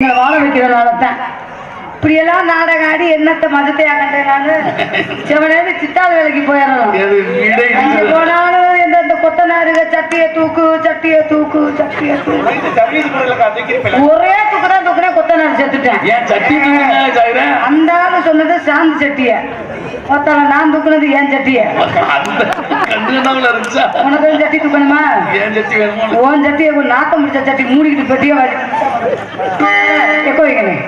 எங்களை வாழ வைக்கிறதுனால தான். இப்படியெல்லாம் நாடகம் ஆடி என்னத்த மதத்தையா கண்டேன் நானு? சித்தாள் வேலைக்கு இருக்குது. போனாலும் இந்த சட்டிய தூக்கு சட்டிய தூக்கு சட்டிய தூக்கு. ஒரே தூக்குதான் தூக்குறேன் கொத்தனார் செத்துட்டேன் தூக்குனா அந்த ஆளு சொன்னது சாந்தி சட்டிய. ஒருத்தவங்க நான் தூக்குனது ஏன் சட்டிய? உனக்கு சட்டி தூக்கணுமா? ஏன் சட்டி வேணுமோ ஓன் சட்டியை நாத்தம் முடிச்ச சட்டி மூடிக்கிட்டு பெட்டிய வாடி எக்கோ வைக்கணும்